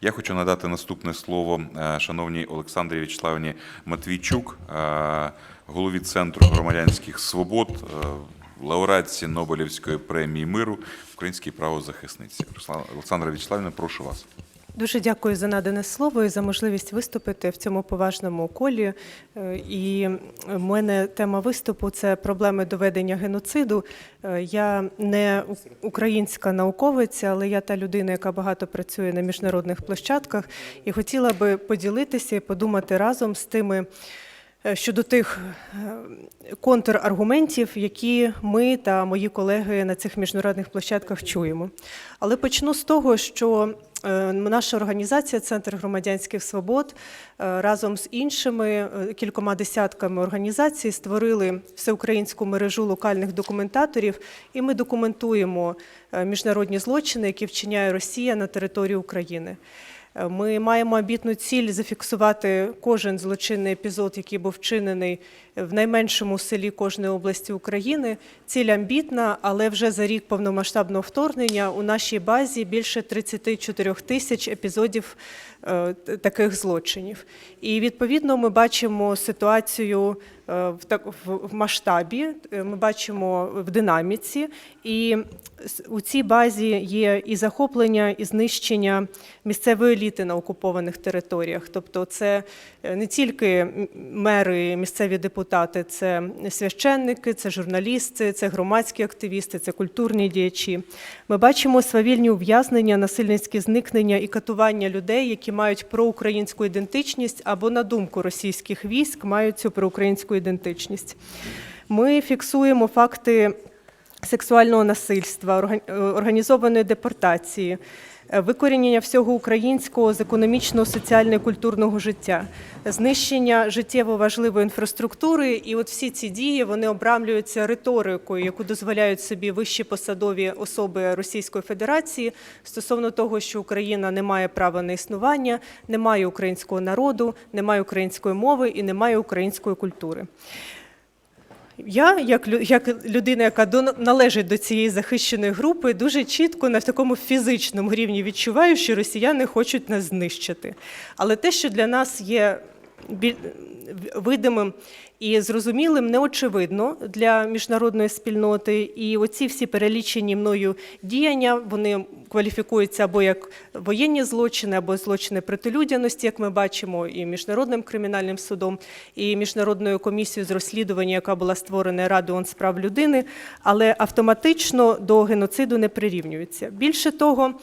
Я хочу надати наступне слово е, шановній Олександрі Вячеславівні Матвійчук, е, голові Центру громадянських свобод, е, лауреатці Нобелівської премії миру, українській правозахисниці. Олександра Вячеславівна, прошу вас. Дуже дякую за надане слово і за можливість виступити в цьому поважному колі. Е, І в мене тема виступу це проблеми доведення геноциду. Е, Я не українська науковиця, але я та людина, яка багато працює на міжнародних площадках, і хотіла би поділитися і подумати разом з тими. е, Щодо тих контраргументів, які ми та мої колеги на цих міжнародних площадках чуємо. Але почну з того, що наша організація Центр громадянських свобод е, разом з іншими е, кількома десятками організацій створили всеукраїнську мережу локальних документаторів, і ми документуємо е, міжнародні злочини, які вчиняє Росія на території України. Е, Ми маємо амбітну ціль зафіксувати кожен злочинний епізод, який був вчинений в найменшому селі кожної області України. Ціль амбітна, але вже за рік повномасштабного вторгнення у нашій базі більше 34 тисяч епізодів е, таких злочинів. І відповідно ми бачимо ситуацію е, в масштабі, е, ми бачимо в динаміці, і у цій базі є і захоплення, і знищення місцевої еліти на окупованих територіях. Тобто, це не тільки мери, місцеві депутати, це священники, це журналісти, це громадські активісти, це культурні діячі. Ми бачимо свавільні ув'язнення, насильницькі зникнення і катування людей, які мають проукраїнську ідентичність або на думку російських військ мають цю проукраїнську ідентичність. Ми фіксуємо факти сексуального насильства, е, організованої депортації, викорінення всього українського з економічного, соціального культурного життя, знищення життєво важливої інфраструктури. І от всі ці дії вони обрамлюються риторикою, яку дозволяють собі вищі посадові особи Російської Федерації стосовно того, що Україна не має права на існування, не має українського народу, не має української мови і не має української культури. Я, як, як людина, яка до, належить до цієї захищеної групи, дуже чітко на такому фізичному рівні відчуваю, що росіяни хочуть нас знищити. Але те, що для нас є видимим і зрозумілим, неочевидно для міжнародної спільноти. І оці всі перелічені мною діяння вони кваліфікуються або як воєнні злочини, або злочини проти людяності, як ми бачимо, і міжнародним кримінальним судом, і міжнародною комісією з розслідування, яка була створена Радою з прав людини, але автоматично до геноциду не прирівнюються. Більше того.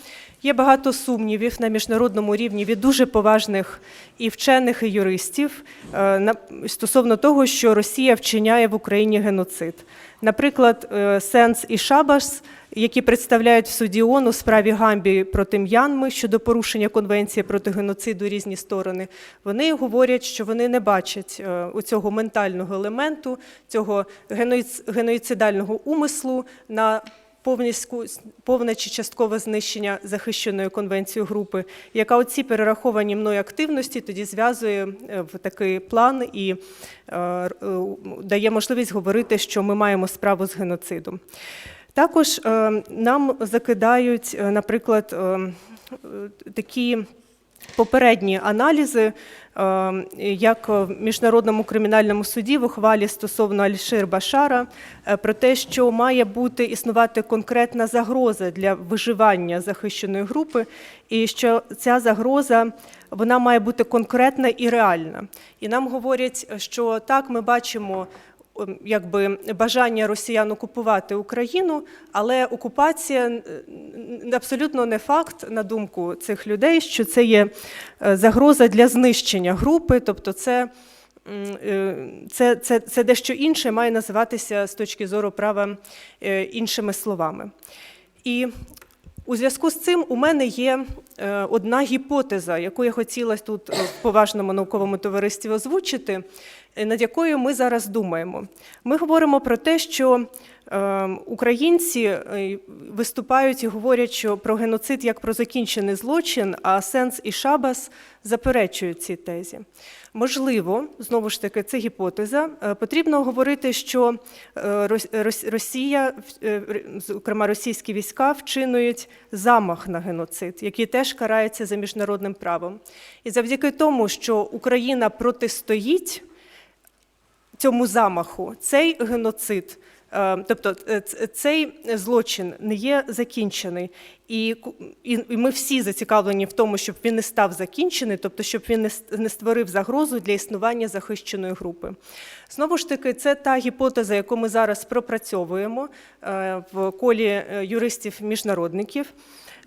Є багато сумнівів на міжнародному рівні від дуже поважних і вчених, і юристів е, стосовно того, що Росія вчиняє в Україні геноцид. Наприклад, е, Сенс і Шабас, які представляють в суді ООН у справі Гамбі проти М'янми щодо порушення конвенції проти геноциду різні сторони, вони говорять, що вони не бачать е, у цього ментального елементу, цього геноцидального умислу на повне чи часткове знищення захищеної конвенцією групи, яка оці перераховані мною активності тоді зв'язує е, в такий план і е, е, дає можливість говорити, що ми маємо справу з геноцидом. Також нам закидають, наприклад, такі попередні аналізи, е, як в міжнародному кримінальному суді в ухвалі стосовно Альшир Башара, е, про те, що має бути існувати конкретна загроза для виживання захищеної групи, і що ця загроза вона має бути конкретна і реальна. І нам говорять, що так ми бачимо якби бажання росіян окупувати Україну, але окупація абсолютно не факт, на думку цих людей, що це є е, загроза для знищення групи, тобто це. е, Це, це, це дещо інше має називатися з точки зору права е, іншими словами. І у зв'язку з цим у мене є е, одна гіпотеза, яку я хотіла тут е, в поважному науковому товаристві озвучити, е, над якою ми зараз думаємо. Ми говоримо про те, що Українці е, виступають і говорять, що про геноцид як про закінчений злочин, а Сенс і Шабас заперечують цій тезі. Можливо, знову ж таки, це гіпотеза. е, Потрібно говорити, що е, Рос- Рос- Росія, зокрема російські війська, вчинюють замах на геноцид, який теж карається за міжнародним правом. І завдяки тому, що Україна протистоїть цьому замаху, цей геноцид, тобто е, цей злочин не є закінчений. І, і, ми всі зацікавлені в тому, щоб він не став закінчений, тобто щоб він не створив загрозу для існування захищеної групи. Знову ж таки, це та гіпотеза, яку ми зараз пропрацьовуємо е, в колі е, юристів-міжнародників.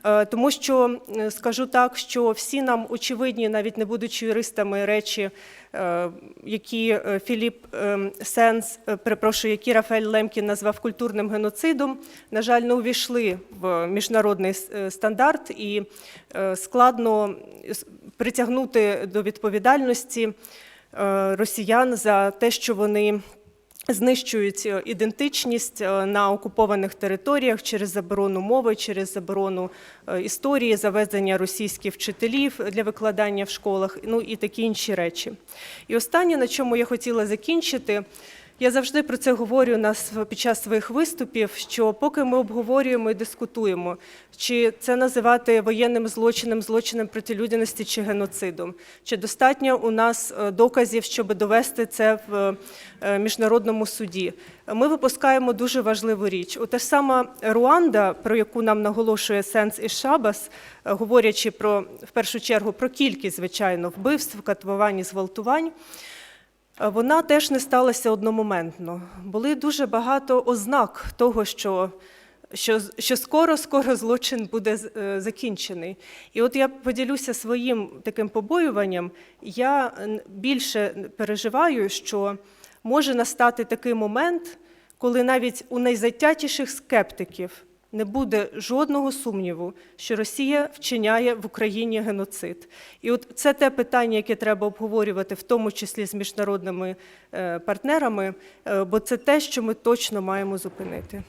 Е, Тому що скажу так, що всі нам очевидні, навіть не будучи юристами, речі, е, які е, Філіп Сенс, перепрошую, які Рафаель Лемкін назвав культурним геноцидом, на жаль, не увійшли в міжнародний стандарт і складно притягнути до відповідальності росіян за те, що вони знищують е, ідентичність е, на окупованих територіях через заборону мови, через заборону е, історії, завезення російських вчителів для викладання в школах, ну і такі інші речі. І останнє, на чому я хотіла закінчити. Я завжди про це говорю на св- під час своїх виступів. Що поки ми обговорюємо і дискутуємо, чи це називати воєнним злочином, злочином проти людяності чи геноцидом, чи достатньо у нас е, доказів, щоб довести це в е, міжнародному суді. Ми випускаємо дуже важливу річ. У та ж сама Руанда, про яку нам наголошує Сенс і Шабас, е, говорячи про в першу чергу про кількість звичайно вбивств, катувань і зґвалтувань. Вона теж не сталася одномоментно. Були дуже багато ознак того, що, що, що скоро, скоро злочин буде е, закінчений. І от я поділюся своїм таким побоюванням. Я більше переживаю, що може настати такий момент, коли навіть у найзатятіших скептиків не буде жодного сумніву, що Росія вчиняє в Україні геноцид. І от це те питання, яке треба обговорювати, в тому числі з міжнародними е, партнерами, е, бо це те, що ми точно маємо зупинити.